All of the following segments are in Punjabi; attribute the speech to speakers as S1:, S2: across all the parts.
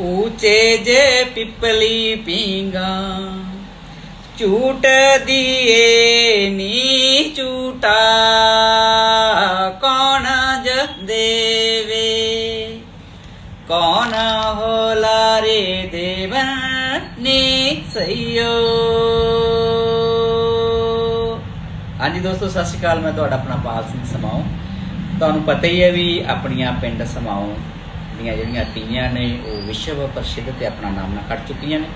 S1: ਊਚੇ ਜੇ ਪਿਪਲੀ ਪੀਂਗਾ। ਝੂਟ ਦੀਏ ਨੀ ਝੂਟਾ, ਕੌਣ ਜ ਦੇਵੇ? ਕੌਣ ਹੋ ਲਾਰੇ ਦੇਵਨ ਨੀ ਸਈਓ? ਹਾਂਜੀ ਦੋਸਤੋ, ਸਤਿ ਸ਼੍ਰੀ ਅਕਾਲ। ਮੈਂ ਤੁਹਾਡਾ ਆਪਣਾ ਪਾਲ ਸਿੰਘ ਸਮਾਉ। ਤੁਹਾਨੂੰ ਪਤਾ ਹੀ ਹੈ ਵੀ ਆਪਣੀਆਂ ਪਿੰਡ ਸਮਾਉ ਦੀਆਂ ਜਿਹੜੀਆਂ ਤੀਆਂ ਨੇ, ਉਹ ਵਿਸ਼ਵ ਪ੍ਰਸਿੱਧ ਤੇ ਆਪਣਾ ਨਾਮ ਨਾ ਕੱਢ ਚੁੱਕੀਆਂ ਨੇ।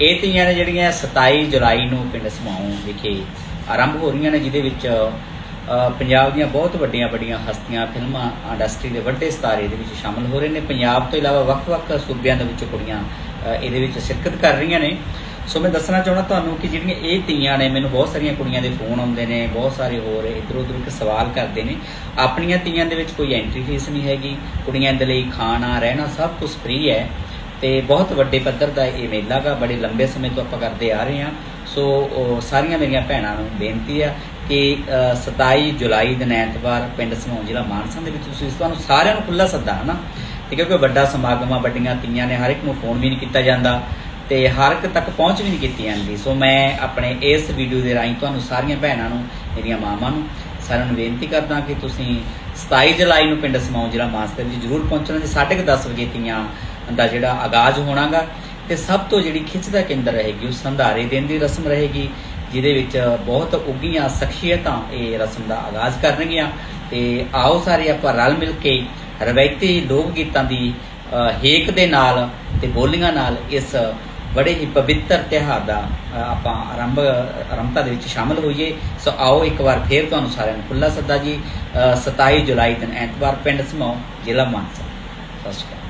S1: ਇਹ ਤੀਆਂ ਨੇ ਜਿਹੜੀਆਂ 27 ਜੁਲਾਈ ਨੂੰ ਪਿੰਡ ਸਮਾਉਂ ਵਿਖੇ ਆਰੰਭ ਹੋ ਰਹੀਆਂ ਨੇ, ਜਿਹਦੇ ਵਿੱਚ ਪੰਜਾਬ ਦੀਆਂ ਬਹੁਤ ਵੱਡੀਆਂ ਵੱਡੀਆਂ ਹਸਤੀਆਂ, ਫਿਲਮਾਂ, ਇੰਡਸਟਰੀ ਦੇ ਵੱਡੇ ਸਿਤਾਰੇ ਇਹਦੇ ਵਿੱਚ ਸ਼ਾਮਲ ਹੋ ਰਹੇ ਨੇ। ਪੰਜਾਬ ਤੋਂ ਇਲਾਵਾ ਵੱਖ-ਵੱਖ ਸੂਬਿਆਂ ਦੇ ਵਿੱਚ ਕੁੜੀਆਂ ਇਹਦੇ ਵਿੱਚ ਸ਼ਿਰਕਤ ਕਰ ਰਹੀਆਂ ਨੇ। ਸੋ ਮੈਂ ਦੱਸਣਾ ਚਾਹੁੰਦਾ ਤੁਹਾਨੂੰ ਕਿ ਜਿਹੜੀਆਂ ਇਹ ਤੀਆਂ ਨੇ ਮੈਨੂੰ ਬਹੁਤ ਸਾਰੀਆਂ ਕੁੜੀਆਂ ਦੇ ਫੋਨ ਆਉਂਦੇ ਨੇ ਬਹੁਤ ਸਾਰੇ ਹੋਰ ਇੱਧਰ ਉੱਧਰ ਇੱਕ ਸਵਾਲ ਕਰਦੇ ਨੇ। ਆਪਣੀਆਂ ਤੀਆਂ ਦੇ ਵਿੱਚ ਕੋਈ ਐਂਟਰੀ ਫੀਸ ਨਹੀਂ ਹੈਗੀ। ਕੁੜੀਆਂ ਦੇ ਲਈ ਖਾਣਾ ਰਹਿਣਾ ਸਭ ਕੁਝ ਫ੍ਰੀ ਹੈ। ਤੇ ਬਹੁਤ ਵੱਡੇ ਪੱਧਰ ਦਾ ਇਹ ਮੇਲਾ ਗਾ ਬੜੇ ਲੰਬੇ ਸਮੇਂ ਤੋਂ ਆਪਾਂ ਕਰਦੇ ਆ ਰਹੇ ਹਾਂ। ਸੋ ਸਾਰੀਆਂ ਮੇਰੀਆਂ ਭੈਣਾਂ ਨੂੰ ਬੇਨਤੀ ਆ ਕਿ ਅ, 27 ਜੁਲਾਈ ਦਿਨ ਐਤਵਾਰ ਪਿੰਡ ਸਮੂਹ ਜ਼ਿਲ੍ਹਾ ਮਾਨਸਾ ਦੇ ਵਿੱਚ ਤੁਸੀਂ ਤੁਹਾਨੂੰ ਸਾਰਿਆਂ ਨੂੰ ਖੁੱਲਾ ਸੱਦਾ ਹੈ ਨਾ ਤੇ ਕਿਉਂਕਿ ਵੱਡਾ ਸਮਾਗਮ ਆ ਵੱਡੀਆਂ ਤੀਆਂ ਨੇ ਹਰ ਇੱਕ ਨੂੰ ਫੋਨ ਵੀ ਨਹੀਂ ਕੀਤਾ ਜਾਂਦਾ। ਤੇ ਹਰ ਇੱਕ ਤੱਕ ਪਹੁੰਚ ਵੀ ਨਹੀਂ ਕੀਤੀ ਜਾਂਦੀ। ਸੋ ਮੈਂ ਆਪਣੇ ਇਸ ਵੀਡੀਓ ਦੇ ਰਾਹੀਂ ਤੁਹਾਨੂੰ ਸਾਰੀਆਂ ਭੈਣਾਂ ਨੂੰ, ਮੇਰੀਆਂ ਮਾਵਾਂ ਨੂੰ ਸਾਰਿਆਂ ਨੂੰ ਬੇਨਤੀ ਕਰਦਾ ਕਿ ਤੁਸੀਂ 27 ਜੁਲਾਈ ਨੂੰ ਪਿੰਡ ਸਮਾਉ ਜ਼ਿਲ੍ਹਾ ਮਾਨਸਾ ਜੀ ਜ਼ਰੂਰ ਪਹੁੰਚਣਾ ਤੇ 10:30 ਵਜੇ ਤੀਆਂ ਦਾ ਜਿਹੜਾ ਆਗਾਜ਼ ਹੋਣਾਗਾ ਤੇ ਸਭ ਤੋਂ ਜਿਹੜੀ ਖਿੱਚ ਦਾ ਕੇਂਦਰ ਰਹੇਗੀ, ਉਹ ਸੰਧਾਰੇ ਦੇਣ ਦੀ ਰਸਮ ਰਹੇਗੀ, ਜਿਹਦੇ ਵਿੱਚ ਬਹੁਤ ਉੱਗੀਆਂ ਸ਼ਖਸੀਅਤਾਂ ਇਹ ਰਸਮ ਦਾ ਆਗਾਜ਼ ਕਰਨਗੀਆਂ। ਤੇ ਆਓ ਸਾਰੇ ਆਪਾਂ ਰਲ ਮਿਲ ਕੇ ਰਵਾਇਤੀ ਲੋਕ ਗੀਤਾਂ ਦੀ ਹੇਕ ਦੇ ਨਾਲ ਤੇ ਬੋਲੀਆਂ ਨਾਲ ਇਸ ਬੜੇ ਹੀ ਪਵਿੱਤਰ ਤਿਉਹਾਰ ਦਾ ਆਪਾਂ ਆਰੰਭ ਆਰੰਭਤਾ ਦੇ ਵਿੱਚ ਸ਼ਾਮਲ ਹੋਈਏ ਸੋ ਆਓ ਇੱਕ ਵਾਰ ਫੇਰ ਤੁਹਾਨੂੰ ਸਾਰਿਆਂ ਨੂੰ ਖੁੱਲਾ ਸੱਦਾ ਜੀ ਅ, 27 ਜੁਲਾਈ ਦਿਨ ਐਤਵਾਰ ਪਿੰਡ ਸਮੋ ਜ਼ਿਲ੍ਹਾ ਮਾਨਸਾ ਸਤਿ ਸ਼੍ਰੀ ਅਕਾਲ